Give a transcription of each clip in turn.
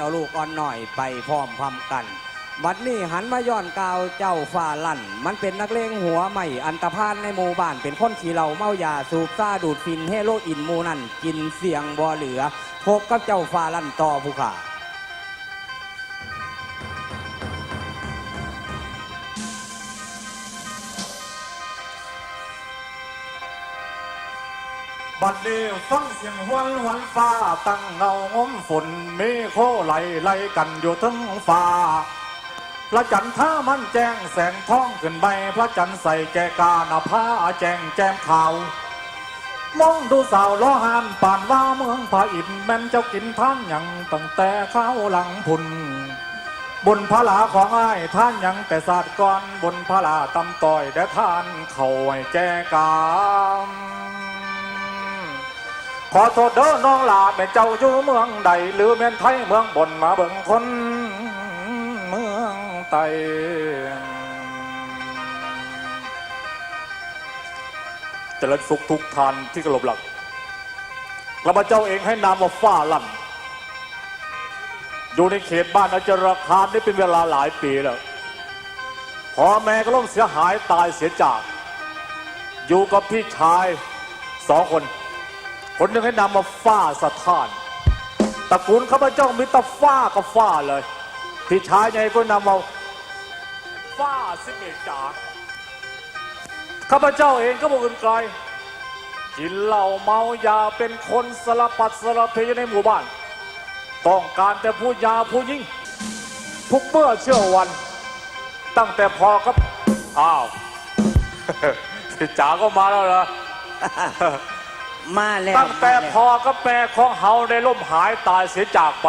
เอาลูกอ่อนหน่อยไปพร้อมพร้อมกัน บัดนี้หันมาย้อนกาวเจ้าฟ้าลั่น มันเป็นนักเลงหัวใหม่อันตรพานในหมู่บ้าน เป็นคนขี่เหล้าเมายาสูบซ่าดูดฟินเฮโรอีนมูนั่นกินเสียงบ่เหลือพบกับเจ้าฟ้าลั่นต่อผู้ขา บัดนี้ฟังเสียงหวนหวนฟ้า ตั้งเงางมฝนเมฆโคไหลไหลกันอยู่ทั้งฟ้า พระจันทร์ท่ามันแจ้งแสงท้องขึ้นใบพระจันทร์ใส่แกกาหน้าผ้าแจ้งแจ่มขาวมองดูสาวล้อหานป่านว่าเมืองผาอินแม่นเจ้ากินท่านหยังตั้งแต่ข้าวหลังพุนบนพระลาของอ้ายท่านยังแต่ศาสตร์ก่อนบนพระลาตำต่อยแด่ท่านเขาให้แกกาม ขอโทษเด้อน้องลาแม่เจ้าอยู่เมืองใด หรือแม่นไทยเมืองบนมาเบิ่งคนเมืองไตเจริญสุขทุกทานที่กรบหลักกระบาเจ้าเองให้นามว่าฟ้าลั่นอยู่ในเขตบ้านอาจารคามได้เป็นเวลาหลายปีแล้วพอแม่ก็ล้มเสียหายตายเสียจาก อยู่กับพี่ชายสองคน คนหนึ่งให้นำมาฟาสถานตระกูลข้าพเจ้ามีตาฟ้ากับฟ้าเลย พี่ชายใหญ่ก็นำมาฟาสิเอกจาข้าพเจ้าเองก็บอกอื่นไกลกินเหล้าเมายาเป็นคนสารพัดสารเพยในหมู่บ้าน ต้องการแต่ผู้ยาผู้ยิ่งทุกเมื่อเชื่อวัน ตั้งแต่พอครับอ้าวจ๋าก็มาแล้วเหรอ มาแล้วตั้งแต่มาล้วพอกับแม่ของเฮาได้ล่มหายตายเสียจากไป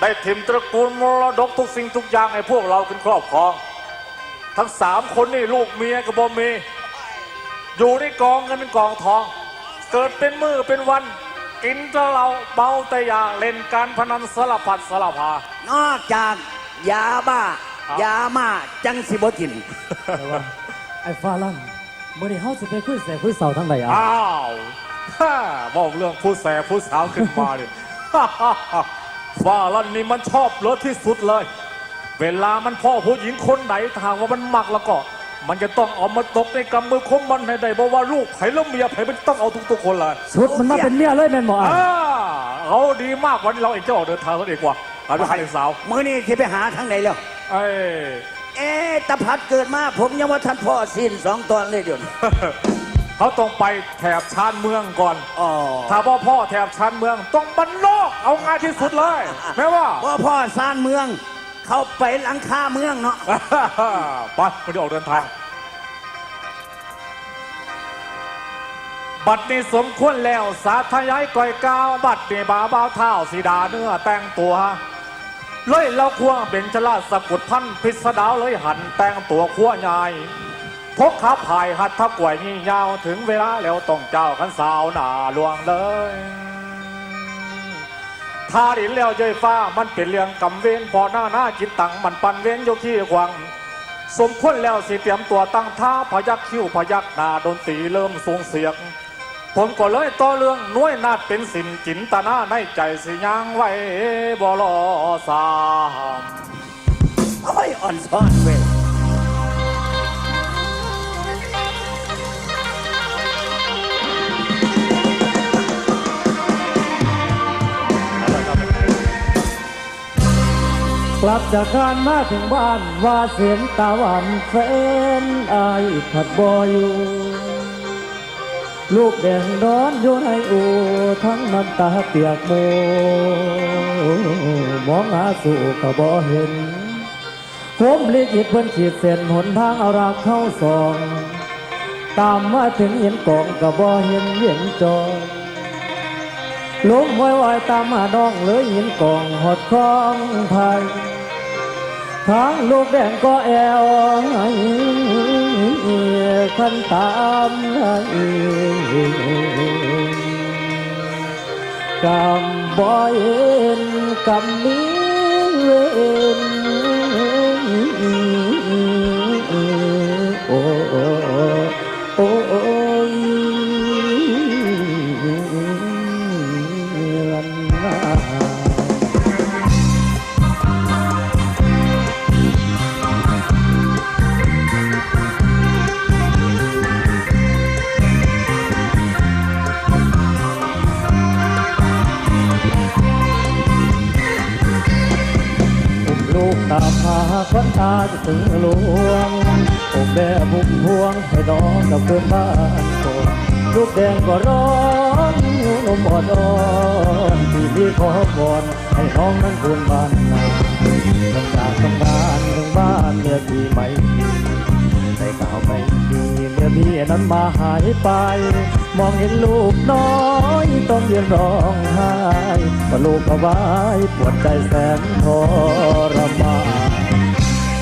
ได้ถิ่มตระกูลมรดกทุกสิ่งทุกอย่างให้พวกเราขึ้นครอบครอง ทั้งสามคนนี่ลูกเมียกับบ่มี อยู่ในกองเงินกองทอง เกิดเป็นมือเป็นวัน กินแต่เราเมาแต่ยาเล่นการพนันสารพัดสารพานอกจากยาบ้าครับยามาจังสิบ่กินแต่ว่าไอ้ฟ้าลั่นมื่อนี้เฮาสิไปคุยแสคุยเสาทั้งใดอะอ้าว ฮ่าบอกเรื่องผู้แสบผู้สาวขึ้นมาเนี่ยฟ้าลั่นนี่มันชอบเลอะที่สุดเลย เวลามันพ่อผู้หญิงคนไหนทางว่ามันมักแล้วก็ มันจะต้องเอามาตกในกำมือคมมันให้ได้บอกว่าลูกไผ่แล้วเมียไผ่มันต้องเอาทุกๆคนเลยชุดมันมาเป็นเมียเลยแม่นบ่อะอ่าเอาดีมากวันนี้เราเองจะออกเดินทางแล้วดีกว่าหาไปหาเด็กสาวมื้อนี้สิไปหาทางไหนแล้วเอ้ยเอ๊ะตะพัดเกิดมาผมยังว่าท่านพ่อสิ้นสองตอนเลยเดี๋ยวนี้ เขาต้องไปแถบชานเมืองก่อนอ๋อถ้าพ่อพ่อแถบชานเมืองต้องบรรนอกเอาง่ายที่สุดเลยแม้ว่า พ่อพ่อสร้างเมือง เข้าไปหลังคาเมืองเนาะ ไปวันนี้ออกเดินทาง บัดนี้สมควรแล้วสาธยายก่อยกาว บัดนี้บาบ่าวเท้าสีดาเนื้อแต่งตัว เลยเราควงเป็นชลาดสะกุดพันธุ์พิสดาวเลยหันแต่งตัวขั้วใหญ่ พกขาพายหัดทักกวยยี่ยาวถึงเวลาแล้วต้องเจ้าขันสาวหนาลวงเลยถ้าดินแล้วเย้ยฟ้ามันเป็นเรื่องกำเวนพอหน้าหน้าจิตตังมันปันเวนโยขี้ควัง สมควรแล้วสิเตรียมตัวตั้งท่าพยักคิ้วพยักหน้าดนตรีเริ่มสูงเสียง ผมก็เลยต่อเรื่องน้วยนาดเป็นสินจินตนาในใจสิยางไว้บ่รอสามโอ้ยอ่อนซ้อนเว้ย ลับจากการมาถึงบ้านว่าเสียงตาหวานแฟนอายผัดบออยู่ ลูกแดงนอนอยู่ในอู่ทั้งน้ำตาเปียกโมมองหาสู่ก็บ่เห็น ผมลิขิตเพิ่นขีดเส้นหนทางเอารักเข้าสอง ตามมาถึงเห็นกองก็บ่เห็นเห็นจองล้มไว้ไว้ตามมาน้องเลยหินกองหอดคล้องไทย ทางลูกแดงก็แอวให้ขันตามให้กำบ่เห็นกำนี้เวน ตามหาคนตาจะถึงหลวงผมแม่บุญพวงให้น้องกับเพื่อนบ้านก่อนลูกแดงก็ร้อนนมอ่อนอ่อนที่พี่ขอพรให้น้องนั้นคืนบ้านนาตั้งจากทำงานถึงบ้านเมียพี่ไม่มีได้กล่าวไม่ดีเมียพี่นั้นมาหายไป มองเห็นลูกน้อยต้องยืนร้องไห้พอลูกเอาไว้ปวดใจแสนทรมาน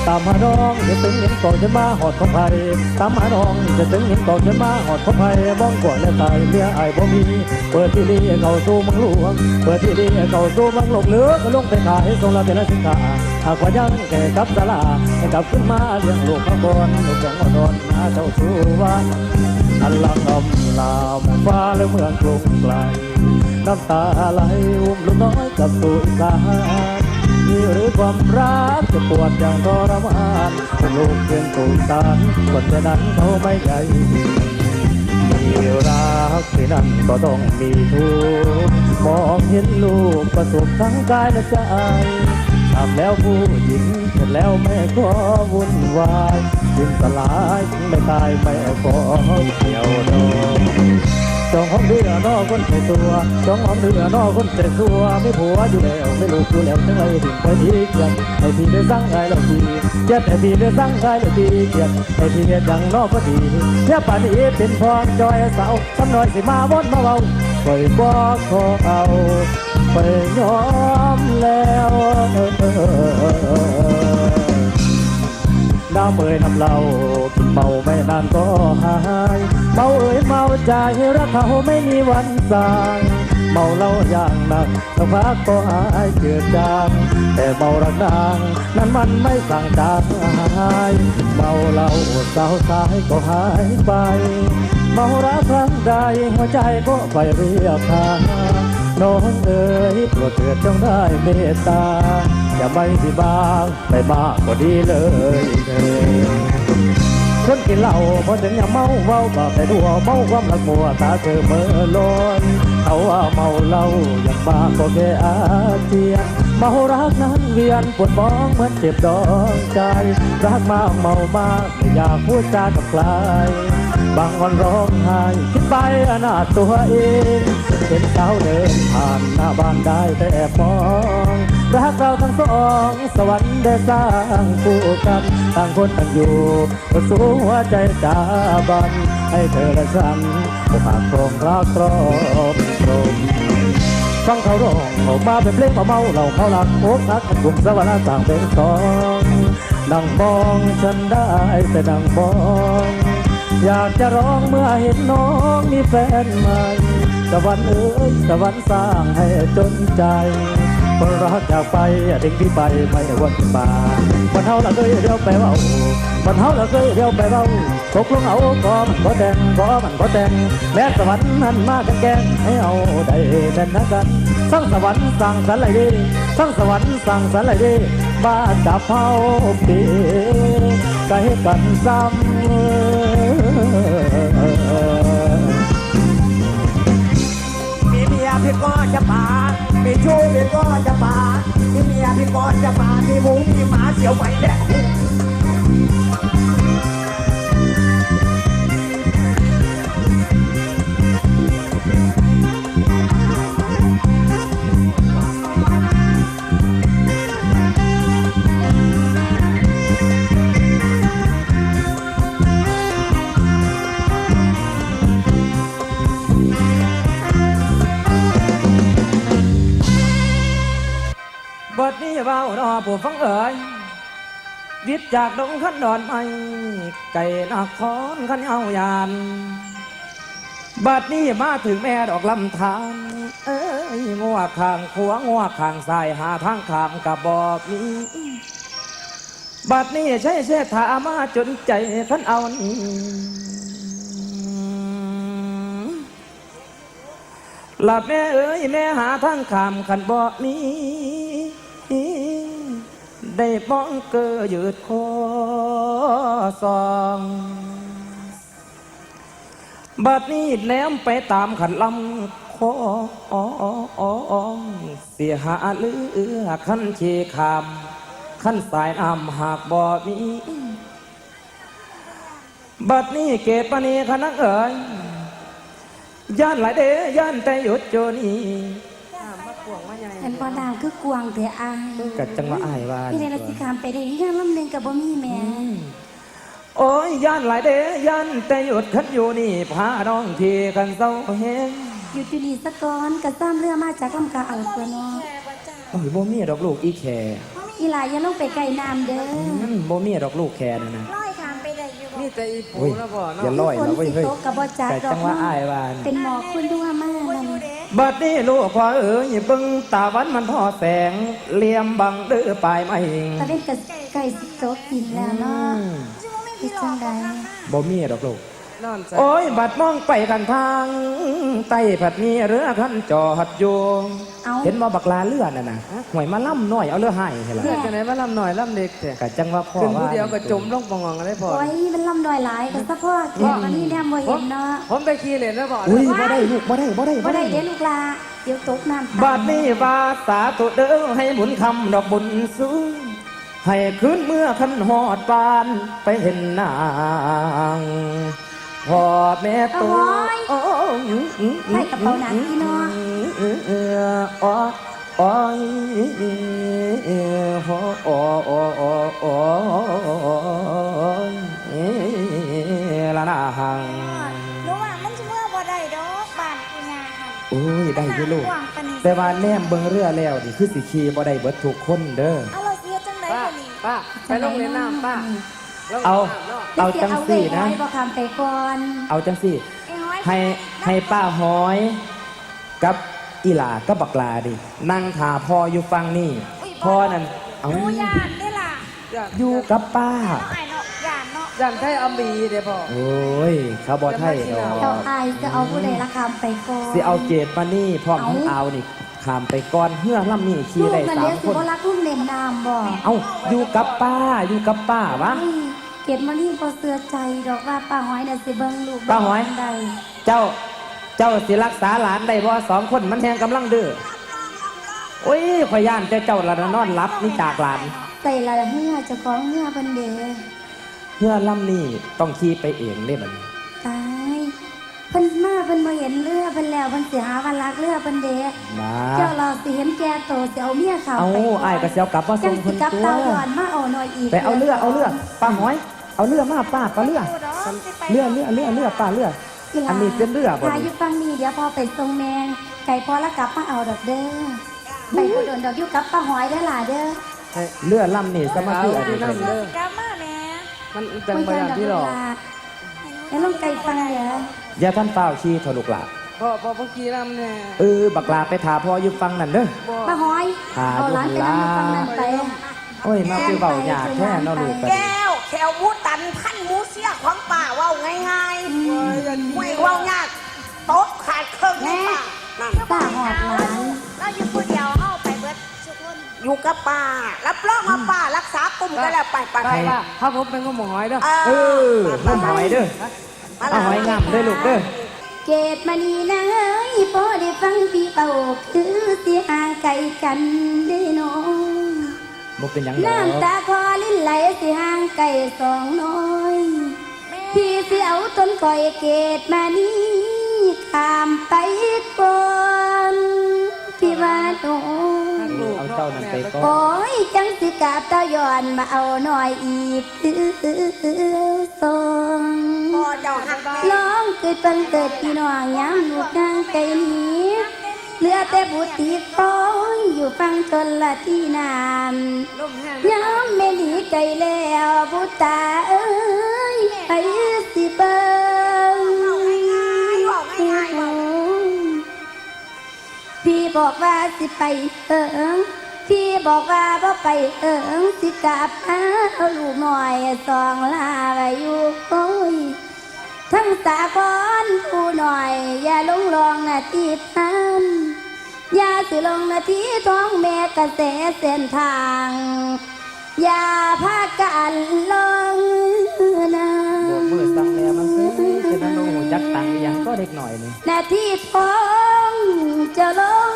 ตามหาน้องจะถึงเห็นกอจะมาหอดของไผ่ตามหาน้องจะถึงเห็นกอจะมาหอดของไผ่มองก่อนแล้วตายเมียไอายบ่มีเปิดที่นี่เขาสู่เมังหลวงเปิดที่นี่เขาสู่เมังหลงเหลือก็ลงไปขายส่งลาเป็นละสินค้าหากว่ายังแก่กับสลาให้กลับขึ้นมาเลี้ยงลูกข้างบนลูกแกงอ่อนๆนาเจ้าสู่วันอันลังอำลามฟ้าและเมืองกรุงไกลน้ำตาไหลอุ้มลูกน้อยกับสู่อีสา นมีหรือความรักจะปวดอย่างทรมานเป็นลูกเพียงตูสานคนจะนั้นเขาไม่ใหญ่มีรักที่นั่นก็ต้องมีทุกข์มองเห็นลูกประสบทั้งกายและใจทำแล้วผู้หญิงเห็นแล้วแม่ก็วุ่นวายสิ้นสลายถึงไม่ตายไม่ขอเกี่ยวดอง จองห้องเรือนอคนใส่ตัวจองห้องเรือนอคนใส่ตัวไม่ผัวอยู่แล้วไม่ลูกอยู่แล้วจังไรถึงไปทีเกียนให้พี่ได้สั่งไงแล้วพี่เจ็ดให้พี่ได้สั่งไงแล้วพี่เกียนให้พี่ได้ดังนอกพอดีเทียป่านนี้เป็นพรจอยสาวทำหน่อยสิมาวนมาเบาไปบอกขอเอาไปยอมแล้วน้ำเอ่ยน้ำเหล้า เมาไม่นานก็หายเมาเอ่ยเมาใจรักเขาไม่มีวันสางเมาเล้าอย่างหนักสักพักก็หายเจือจางแต่เมารักนางนั้นมันไม่สั่งจางหายเมาเล้าสาวสายก็หายไป เมารักครั้งใดหัวใจก็ไปเรียบทางน้องเอ๋ยโปรดเถิดจงได้เมตตาอย่าไม่พิบางไม่มากก็ดีเลยเถิด คนกินเหล้าพอถึงอย่าเมาเมาก็ไปดัวเมาความรักมัวตาเธอเมื่อลนเขาว่าเมาเหล้าอย่างมากก็แค่อาเจียนเมารักนั้นเวียนปวดบ้องเหมือนเจ็บดองใจ รักมากเมามากไม่อยากพูดจากับใครบางวันร้องไห้คิดไปอนาถตัวเองเห็นสาวเดินผ่านหน้าบ้านได้แต่แอบมอง รักเราทั้งสอง สวรรค์ได้สร้างคู่กันต่างคนต่างอยู่ก็สูงหัวใจจาบัน ให้เธอและฉันจะฝากครองรักครอบครมฟังเขาร้องออกมาเป็นเพลงเมาเราเขาหลักโอกหักมันกลุ่มสวรรค์ต่างเป็นสองนั่งมองฉันได้แต่นั่งมองอยากจะร้องเมื่อเห็นน้องมีแฟนใหม่สวรรค์เอ้ยสวรรค์สร้างให้จนใจ คนรักจากไปทิ้งพี่ไปไม่วันมาวันเฮาละเคยเดียวไปเว้าวันเฮาละเคยเดียวไปเว้าตกลงเอาก็มันก็แต่งก็มันก็แต่งแม้สวรรค์นั้นมากันแกล้งให้เอาได้แน่นนะกันทั้างสวรรค์สั่งสรรค์อะไรดีทั้างสวรรค์สั่งสรรค์อะไรดีบ้านจับเฮาปีไกลกันซ้ำมีเมียพี่ก็จะป่า พี่ชู้พี่ก็จะปาพี่เมียพี่ก็จะปามีหมูพี่หมาเสียวไปแล้ว วิทย์จากดงขันดอนไม้ไก่นครขันเอายานบัดนี้มาถึงแม่ดอกลำธารเอ้ยงัวข้างขัวงัวข้างซ้ายหาทางขามกับบอกนี้บัดนี้ใช้เสถามาจนใจขันเอานี้หลับแม่เอ้ยแม่หาทางขามขันบ่มี ได้ป้องเกอยืดคอซองบัดนี้แนมไปตามขันลำคอเสียหาเลือขันเชคามขั้นสายน้ำหากบ่มีบัดนี้เกตปณีคณะเอ๋ยย่านหลายเดย่านแต่หยุดโจนี่ เห็นบ่ดาวคือกวางแต่อายกัดจังว่าอายว่าพี่ในรัชกาลไปได้เรื่องลำหนึงกับบ่มีแม่ โอ้ยย่านหลายเดย่านแต่หยุดคันอยู่นี่พาน้องทีกันเศร้าเฮงอยู่จุนีสะกอนกระซ้ำเรือมาจากลำกาเอาตัวเนาะโอ้ยบ่มีดอกลูกอีแคอีหลายอย่าลงไปไกลน้ำเด้ออืมบ่มีดอกลูกแคนะนะร้อยทางไปได้อยู่นี่แต่อีปูโอ้ยแล้วบ่อย่าเนาะลอยฝนแล้วเว้ยสิเฮ้ยตกกับบ่จักแต่ดอจักงว่าเนาะอายว่าเป็นหมอกคุณดัวมากนั่น บัดนี้ลูกพ่อเอ๋ยเบิ่งตาวันมันทอแสงเหลี่ยมบังเด้อปลายไม้ตะเวนกับไก่สิโตกกินแล้วเนาะเป็นจังใดบ่มีดอกลูก นอนใส่โอ้ย บัดมองไปกันทาง ใต้ผัดมีเรือคันจอดอยู่เอาเห็นว่าบักลาเรือน่ะนะห่วยมาล่ำน้อยเอาเรือให้เหรอเลือดกันไหนว่าลำหน่อยลำเล็กแต่กะจังว่าพ่อขึ้นผู้ว่า เดียวก็จมลงปององอะไรพอโอ้ยมันลำดอยหลายก็สะพ่อเก็บมันนี่แนมบ่เห็นเนาะผมไปขี่เล่นแล้วบ่อุ้ยบ่ได้ลูกบ่ได้บ่ได้บ่ได้เด้อลูกหลาเดี๋ยวตกน้ำตายบัดนี้วาสาตุเด้อให้บุญคำดอกบุญสูงให้คืนเมื่อคันหอดบานไปเห็นนาง พ่อแม่ตัวโอ้ยให้กระเป๋าหนังพี่น้องเออเอออ๋ออ๋อยเออโอ้โอ้โอ้โอ้โอ้เออละนาหังหนูว่ามันจะเมื่อบ่ได้ดอกบ้านกูยาค่ะโอ้ยได้อยู่ลูกกว้างปานนี้แต่ว่าแนมเบิ่งเรือแล้วนี่คือสิขี่บ่ได้เบิดทุกคนเด้อเอาเราเสียจังได๋ป้าบ่นี่ป้าไปลงเล่นน้ำป้าลง เอาน้ำเนาะเอาจังสี่นะเดี๋ยวสิเอาไว้ไว้บ่คำไปก่อนเอาจังสี่ไอ้ห้อยให้ให้ป้าหอย กับอีหลากับบักลาดิ นั่งถาพ่ออยู่ฟังนี่พ่อนั่นเอาหนูย่านได้ล่ะย่านอยู่กับป้าเนาะไอ้เนาะย่านเนาะย่านไทยอามีเด้อพ่อโอ้ยเขาบอไทยดอเจ้ากอายจะเอาผู้ใดละคำไปก่อนสิเอาเกตมานี่พร้อมเอาทั้งเอานี่ขามไปก่อนเฮือล่ำนี่ขี่ลูกได้นั่นสาเลี้ยมงสิคนบ่รักลูกเล่นน้ำบ่เอาอยู่กับป้าอยู่กับป้าวะ เฮ้ยเก็บมานี่พอเสือใจดอกว่าป้าหอยน่ะสิเบิ่งลูกป้าหอยใดเจ้าเจ้าสิรักษาหลานได้บ่สองคนมันแหงกำลังดื้อโอ้ยขอยย่านแต่เจ้าละนอนรับนี่จากหลานใส่ละเหือเจะของเหือเพิ่นเด้เฮือล่ำนี่ต้องขี่ไปเองได้บัดนี้ตายเพิ่นมาเพิ่นบ่เห็นเรือเพิ่นแล้วเพิ่นสิหาว่ารักเรือเพิ่นเด้มาเจ้าเราสิเห็นแก่โตสิเอาเมียเขาเอาไปอ้ายก็สิเอากลับมาจัส่งงสิเพิ่นกลับตัวเตาย้อนมาเอาหน่อยอีก ไปเอาเรือเอาเรือป้าหอย เอาเรือมาป้าป้าเรือดูดอกสิไปเรือเรือเรือเรือป้าเรือกีฬาอันนี้เป็นเรือบ่พายุฟังนี่เดี๋ยวพอไปทรงแมงไก่พอแล้วกลับมาเอาดอกเด้อไปบ่โดนดอกอยู่กับป้าหอยเด้อล่ะเด้อเรือลำนี่สมาธิอะไรเอากันเรือสิกลับมาแหม่มันจังบ่ย่านที่หรอกแล้วลงไก่ฟังเด้ออย่าท่านเฝ้าชี้ทะลุกละพ่อพ่อเมื่อกี้น้ำเนี่ยเออบักลาไปถาพ่ออยู่ฟังนั่นเด้อบ่ป้าหอยหาเอาหลานไปนั่งอยู่ฟังนั้นไปโอ้ยมาคือเบาหยาดแท้เนาะลูกกันแก้วแขวหมูตันพันหมูเสียของป่าเว่าง่ายๆไม่เว่ายากโต๊ะขาดเครื่องนี่ป่านั่นป้าหอดหลานเราอยู่ผู้เดียวเฮาไปเบิดทุกคนอยู่กับป่ารับรองว่าป่ารักษากลุ่มกันแล้วไปไปไปไปว่าถ้าผมเป็นก็หมอหอยเด้อเออน้ำหอยเด้อเอาหอยงามเด้อลูกเด้อเกตมานีนายพอได้ฟังพี่เป่าคือสิห่างไกลกันได้น้อง บ่เป็นหยังดอกน้ำตาคอลิ้นไหลสิห่างไกลสองน้อยพี่สิเอาต้นก่อยเกตมานี่ข้ามไปก่อนพี่ว่าโน้เอาเจ้านั่นไปก่อนโอ้ยจังสิกาบเต้าย้อนมาเอาหน่อยอีกสองพ่อเจ้าหักแม่น้องเกิดเป็นเกิดพี่น้องย้ำลูกนางไก่นี้ เหลือแต่บุตรตีคอยอยู่ฟังจนละที่นานลมแห้งย้ำไม่หนีไกลแล้วบุตตาเอ้ยไปสิเบิ่งพี่บอกว่าสิไปเอิงพี่บอกว่าบ่ไปเอิงสิกลับมาเอาลูกหน่อยสองลาไว้อยู่โอ้ย ทั้งสาคอนผู้หน่อย อย่าลงรองนาทีพันอย่าสิลงนาทีท้องแม่กระแสเส้นทาง อย่าพากันลงนะโบกมือสั่งแล้วมันสิจะนั่งลงหูจักตังค์อีหยังก็เด็กหน่อยนี่นาทีท้องจะลง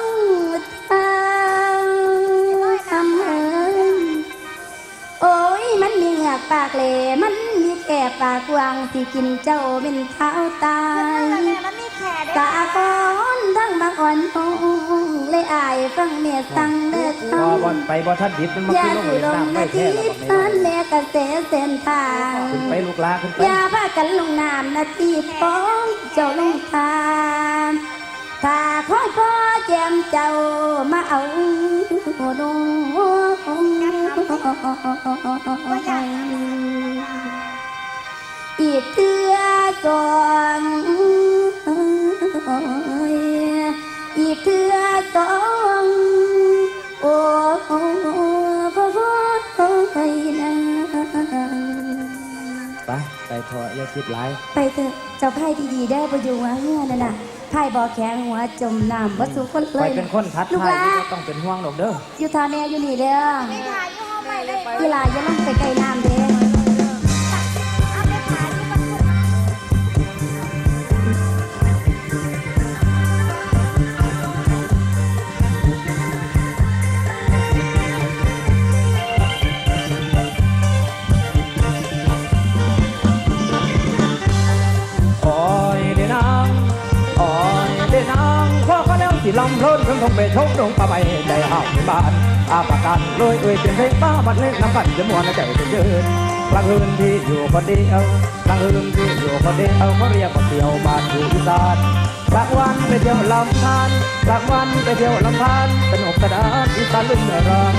ทางทำเอิญปากเหลมันมีแก่ปาก กวางสิกินเจ้าเป็นเท้าตาแม่ยมันมีแขกตาก้อนทั้งบางอ่อนทองเลยอายฟังเมียสั่งเลิกทบ่บ่ไปบ่ทันดิบมันบ่อย่าขึ้นลงสิเล่นลงน้ำไม่นาทีแท้แล้วบักท่านนี้แม่กระเสเส้นทางขึ้นไปลูกลาขึ้นไปอย่าพากันลงน้ำนาทีป้องเจ้าลงทานถ้าของพ่อแจมเจ้ามาเอาดงอีก เทือสองอีกเทือสองโอ้โอ้พ่อพ่อนะไปไปเถอะอย่าคิดหลายไปเถอะเจ้าไพ่ดีๆได้ประยุงว่าเฮือนั่นน่ะไพ่บ่อแข็งหัวจมน้ำวัสุคนเลไปยเป็นคนทัดลูกทายหลาบ่ต้องเป็นห่วงหรอกเด้ออยู่ทาแม่อยู่นี่เด้อไม่ถ่ายอยู่ห้องใหม่เลยเวลาอย่าลงไปไกลน้ำ ล้วสิลำเพลินขึ้นทงไปชกลงปลาใบใจหาวบ้านอาปากกันลอยเอ่ยเป็นเพลงป้าบัดเล่นน้ำบัดจะมวนใจจะยืนกลางคืนที่อยู่คนเดียวกลางคืนที่อยู่คนเดียวเขาเรียกว่าเดียวบ้านอยู่อีสาน กลางวันไปเที่ยวลำธารกลางวันไปเที่ยวลำธารสนุกสนานอีสานลื่นเริง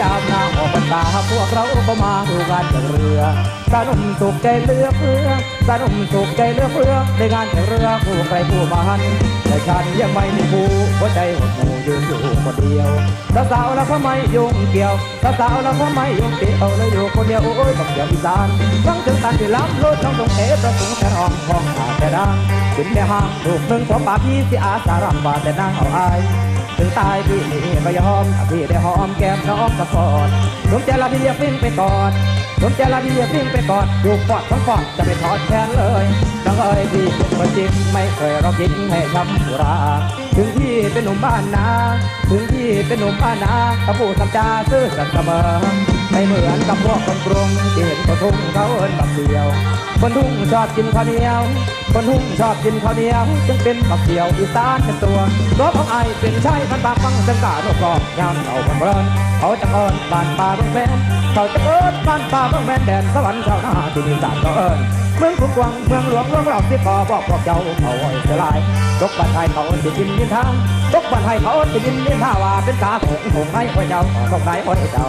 ยามนาออกพรรษาพวกเราก็มาดูงานจากเรือสนุมสุขใจเลือกเพื่อสนุมสุขใจเลือกเพื่อในงานแข่เรือผู้ใครผู้มันแต่ฉันยังไม่มีผู้หัวใจหดหูยืนอยู่คนเดียวสาวๆแล้วก็ไม่ยุ่งเกี่ยวสาวๆแล้วก็ไม่ยุ่งเกี่ยวเลยอยู่คนเดียวโอ้ยบักเดียวอีสานฟังถึงตันที่ล้ำรถต้องตรงเอประสงค์แต่ห้องห้องหาแต่ดังขึ้นในห้างถูกหนึ่งพบปาพี่สิอาสารำว่าแต่นางเอาอาย ถึงตายพี่นี่ก็ยอมถ้าพี่ได้หอมแก้มน้องก็กอดสมใจละพี่อย่าปิ้งไปกอดสมใจละพี่อย่าปิ้งไปกอดอยู่กอดทั้งกอดจะไม่ทอดแขนเลยต้องเอ้ยพี่เป็นคนจริงไม่เคยรอกินให้ช้ำสุรา ถึงพี่เป็นหนุ่มบ้านนา ถึงพี่เป็นหนุ่มบ้านนาคำพูดคำจาซื่อสัตย์เสมอไม่เหมือนกับพวกคนกรุงที่เห็นคนทุ่งเขาเอินบักเดียว คนทุ่งชอบกินข้าวเหนียว คนทุ่งชอบกินข้าวเหนียว จึงเป็นบักเดียวอีสานเป็นตัวรถของไอเป็นชายพันปากฟังจังกาโนกรอบยามเอาคนเรินเขาจะเอินบ้านป่าเมืองแฟนเขาจะเอินบ้านป่าเมืองแฟนแดนสวรรค์ชาวนาที่มีสานเขาเอิน เมืองคุงกวางเมืองหลวงเมืองเราที่พอบอกพวกเจ้าเขาไว้เสียลายตกบ้านไทยเขาจะยินยินทางตกบ้านไทยเขาจะยินยินท่าว่าเป็นตาของหงให้พ่อเจ้าของไหนพ่อเจ้า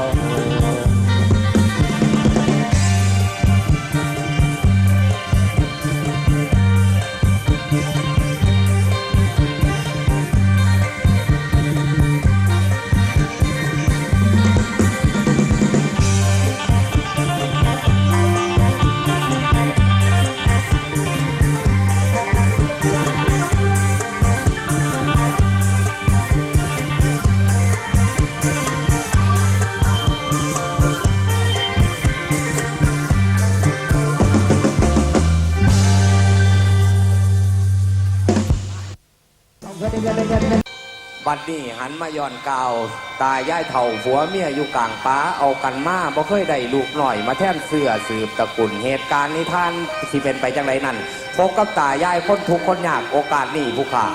นี้หันมาย้อนกาวตายย่ายเถ่าผัวเมียอยู่กลางป้าเอากันมาบ่เคยได้ลูกหน่อยมาแท่นเสื้อสืบตระกุลเหตุการณ์นี้ท่านที่เป็นไปจังไรนั่นพบกับตายายคนทุกข์คนยากโอกาสนี้ผู้ขา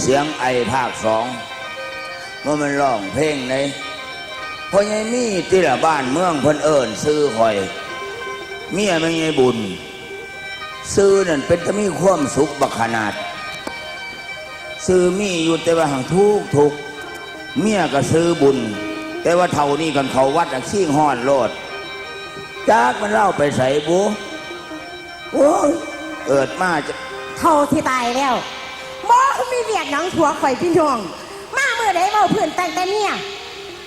เสียงไอภาคสองเมื่อมันร้องเพลงเลยพ่อใหญ่มีที่ละบ้านเมืองเพิ่นเอิญซื้อคอย เมียไม่ไงบุญ ซื้อนั่นเป็นตะมีความสุขบักขนาด ซื้อมีอยู่แต่ว่าห่างทุกข์ทุกข์เมียก็ซื้อบุญ แต่ว่าเท่านี้กันเขาวัดอักซี่ห้อนโลดจากมันเล่าไปใส่บูโอ้ยเอิดมาจะเท่าที่ตายแล้วบ่มีเวียกหนังผัวข่อยพี่น้อง มาเมื่อใดเมาเพื่อนแต่งแต่เนี่ย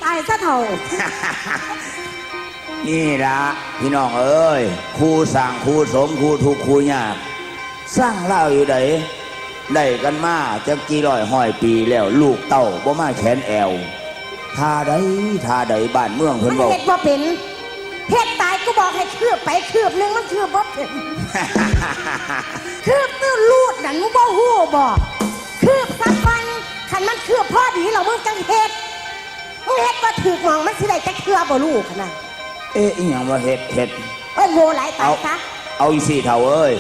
ตายซะเท่า นี่ละพี่น้องเอ้ยครูสั่งครูสมครูทุกข์ครูยากสร้างเล่าอยู่ใดได้กันมาจะกี่ร้อยห้อยปีแล้ว ลูกเต้าบ่มาแขนแอวทาใดทาใดบ้านเมืองเพิ่มันนบอก เฮ็ดบ่เป็นเฮ็ดตายกูบอกให้คืบไปคืบหนึงมันคืบบ่เป็นคืบตื้อลูดนั่นมึงบ่ฮู้บ่คืบสักวันคันมันคือพ่อดีเรามึงจังเฮ็ดมึงเฮ็ดมาถือหมองมันสิได้จักเทือบ่ลูกนะ เอ๊ะอีหยังว่าเฮ็ดเฮ็ดเอ้ยโง่หลายตายซะเอาอีสี่เท่าเอ้ย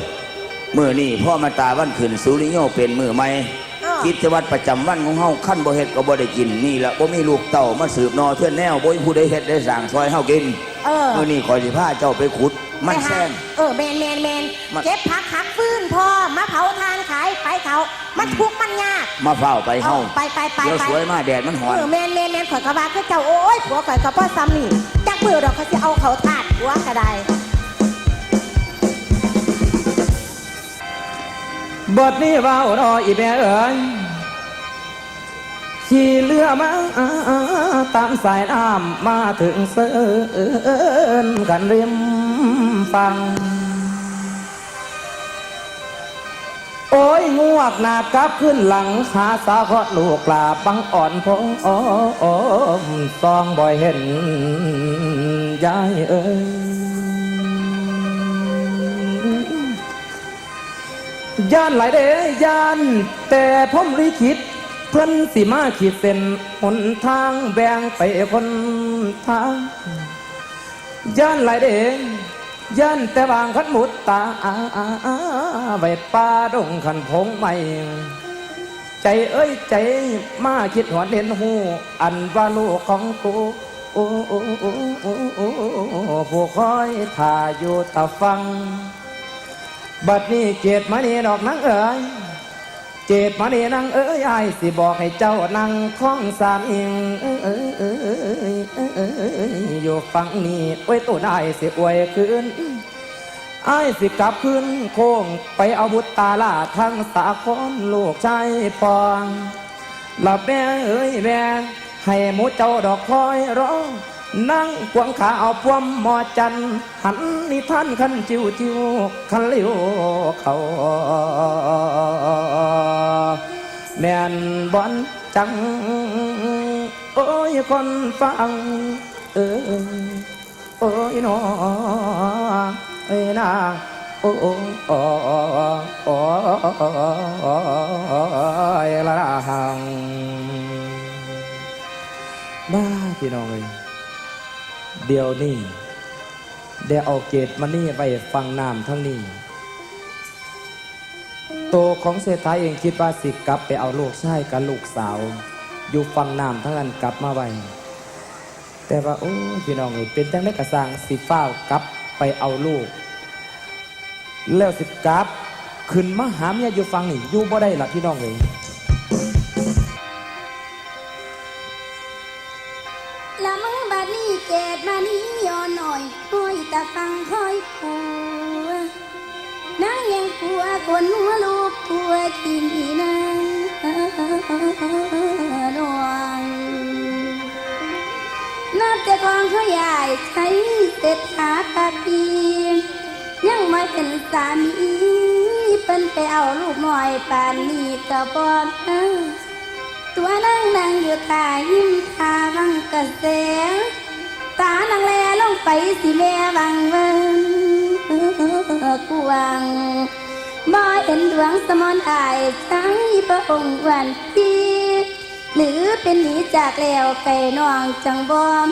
มือนี่พ่อมาตาวันขึ้นสุริโยเป็นมือใหม่กิจวัตรประจำวันของเฮาขั้นบ่เฮ็ดก็บ่ได้กินนี่ละบ่มีลูกเต่ามาสืบนอเทื่อนแนวบ่มีผู้ใดเฮ็ดได้สั่งซอยเฮากินเออมื้อนี้ขอยสิพาเจ้าไปขุด มันไปหาแซงเออแมนแมนแมนมัน เก็บผักหักฟื้นพ่อมาเผาทานขายไปเขามันทุกข์มันยากมาเฝ้าไปเฮาไปไปไปเดี๋ยวไปสวยมาแดดมันหอน เออแมนแมนแมนข่อยกระบาคือเจ้าโอ้ยผัวข่อยกระป้อซ้ำนี่จัก มือดอกเขาจะเอาเขาตาดวัวกระไดบทนี้เว้ารออีแม่เอ๋ยขี่เรือมาตามสายน้ำมาถึงเสินกันริมฟัง โอ้ยงวกหนากลับขึ้นหลังขาสาเพราะลูกลาบังอ่อนพงอ้อมซองบ่อยเห็นยายเอ้ยย่านหลายเด้ย่านแต่ผมลิขิตเพื่อนสิมาขีดเส้นหนทางแบ่งไปคนทางย่านหลายเด้ ย่านแต่บางขันหมุดตาไว้ป่าดงขันพงใหม่ ใจเอ้ยใจมาคิดหวนเห็นหู อันว่าลูกของกูโอ้ผู้คอยท่าอยู่ตะฟัง บัดนี้เจตมานี่ดอกนังเอ๋ย เจตมานี่นางเอ๋ยอายสิบอกให้เจ้านั่งคล้องสามอิงเอ้ยเอ้ยเอ้ยเอ้ยเอ้ยเอ้ยอยู่ฟังนี่โอ้ตัวนายสิอวยคืนอายสิกลับคืนโค้งไปเอาบุตรตาลาทั้งสาคนลูกชายปองหลับแม่เอ้ยแม่ให้หมูเจ้าดอกคอยร้อง นั่งกวงขาเอาพวมหมอจัน หันนิท่านขันจิวจิวขันเลี้ยวเขาแม่นบอนจัง โอ้ยคนฟัง เออโอ้ยนอเอ้ยนาโอ้โอ้โอ้โอ้ยละหังบ้าพี่น้องเลย เดี๋ยวนี้เดี๋ยวเอาเกตมานี่ไปฟังน้ำทั้งนี้โตของเศรษฐาเองคิดว่าสิกลับไปเอาลูกชายกับลูกสาว อยู่ฟังน้ำทั้งนั้นกลับมาไว้แต่ว่าโอ้พี่น้องเอ้ยเป็นจังได้กระสังสิฟ้ากลับไปเอาลูก แล้วสิกลับขึ้นมาหาเมียอยู่ฟังนี่อยู่บ่ได้ละพี่น้องเอ้ย ตาฟังคอยผัวนางยังกลัวคนหัวลูกกลัวที่นางนวงนับแต่กองเขาใหญ่ใช้เศรษฐาปากดียังไม่เป็นสามีเป็นไปเอาลูกหน่อยป่านนี้ก็บอกตัวนั่งนั่งอยู่ตายิ้มทาวังกระแส ตานังแลลงไปสิแม่วังเวินกวางบ่เห็นดวงสมอนอายใช้งพระองค์วันทีหรือเป็นหนีจากแล้วไก่น้องจังบอม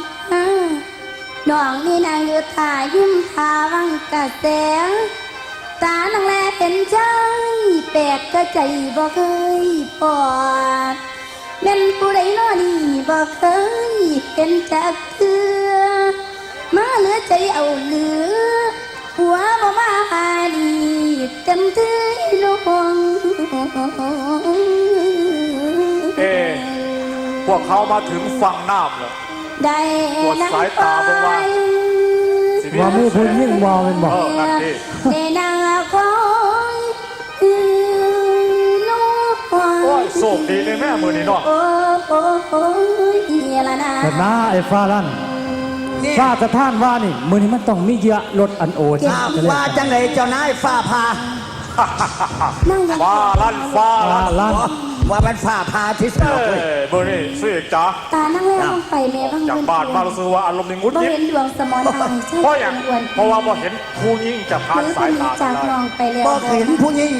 น้องนี่นางอยู่ตายิ้มทาวังกระแสตานังแลเป็นใจแปลกก็ใจบ่เคยปอดแม่นผู้ใดน้อนี่บ่เคยเห็นจักเทือ มาเหลือใจเอาเหลือ หัวบ่มาหาดีเต็มที่ลงเอ๊ะพวกเขามาถึงฝั่งน้ำแล้วได้ปวดสายตาบ่ว่าสิว่ามีผู้ยิ่งวาวเป็นบเออกอนั่นดิได้นางคอยน้องโอ้ยโชคดีเลยแม่มือนี้เนาะโอ้โอ้โอ้ยเนี่ยละนะแต่น้าไอ้ฟ้าลั่น ฟ้ากระท่านว่านี่มือนี้มันต้องมีเยอะรถอันโอชอ้าวว่าจังไหนเจ้านายฟ้าพานั่งยังฟ้าลั่นฟ้าฟ้าลั่นลั่นว่ามันฟ้าพาที่สเอ้นุกเลยยมือนี้สิจ๋าตานั่งแล้วลงไปแม่บ้างจากบ้านมารู้สึกว่าอารมณ์นี่งุดบ่ยิดเห็นดวงสมอนอายใช่เพราะอย่างอ้วนเพราะว่าบ่เห็นผู้ยิ่งจะผ่านหรือสาเป็ยนหนีตาจากได้น้องไปแล้วบอกเห็นผู้หญิง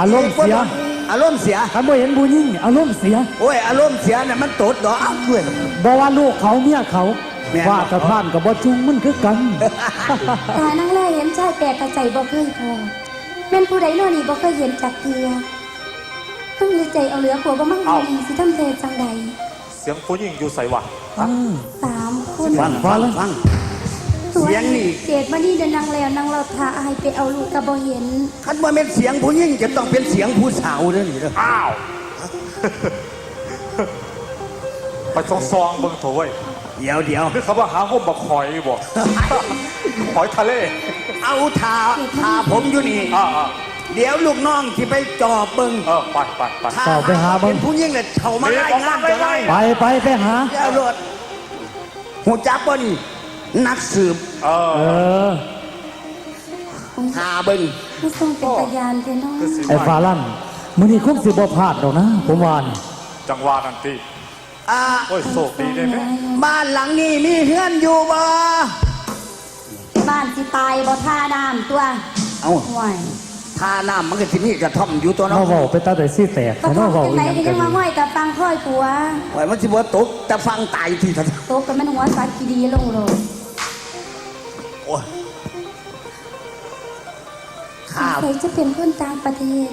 อารมณ์เสียออารมณ์เสียคันบ่เห็นผู้หญิงอารมณ์เสียโอ้ยอารมณ์เสียเนี่ยมันตดดอกเอาด้วยบ่ว่าลูกเขาเมียเขา แม่นบ่ ว่าสะพานกับบ่จุงมันคือกัน ตานั่งแลเห็นชายแปลกกระใจบ่เคยพอแม่นผู้ใดโน่นนี่บ่เคยเห็นจักเทือต้องเหลือใจเอาเหลือผัวบ่มั่งมีสิทำเทจังใดเสียงผู้หญิงอยู่ใส่วะสามคนฟังฟังฟัง ตัวเสียงนี่ เกดมานี่เดินนางแล้วนางเราทาอายไปเอาลูกกระบ่เห็น คันว่าเป็นเสียงผู้หญิงจะต้องเป็นเสียงผู้สาวเด้อนี่เด้ออ้าว ไปซองซองๆเบิ่งโถเว้ย เดี๋ยวเดี๋ยวนึกคำว่าหาห่มบักหอยบ่หอยทะเลเอาทาทาผมอยู่นี่ อ่าอ่าเดี๋ยวลูกน้องที่ไปจอบเบิ่งเออไปไปไป ถ้าเข้าไปหาเบิ่ง เป็นผู้หญิงเนี่ยเขามาไล่งานจะไล่ไปไปไปหา เดี๋ยวรถหูจักบ่นี่นักสืบเออ เออ หาเบิ่งผู้ทรงเป็นตายานเทน้องคือสิไอ้ฟ้าลั่นมื้อนี้คงสิบ่พลาดดอกนะ ผมว่านี่จังหวะนันที อ่าโอ้ยโศกดีได้ไหมบ้านหลังนี้มีเฮือนอยู่บ่บ้านสิตายบ่ท่าน้ำตัวเอ้าห่วยท่าน้ำมันก็สิมีกระท่อมอยู่ตัวเนาะเฮาเว้าไปตาได้สิแตกก็แต่ต้เฮาองเว้าจังอีไหนหยังก็ก็ยังมาดีห้อยกับฟังค่อยปัวไว้มันสิบ่ตกแต่ฟังตายที่ท่านโตกับมันหัวสัตว์กีดีลงโลดโอ้ยข้าใครจะเป็นคนต่างประเทศ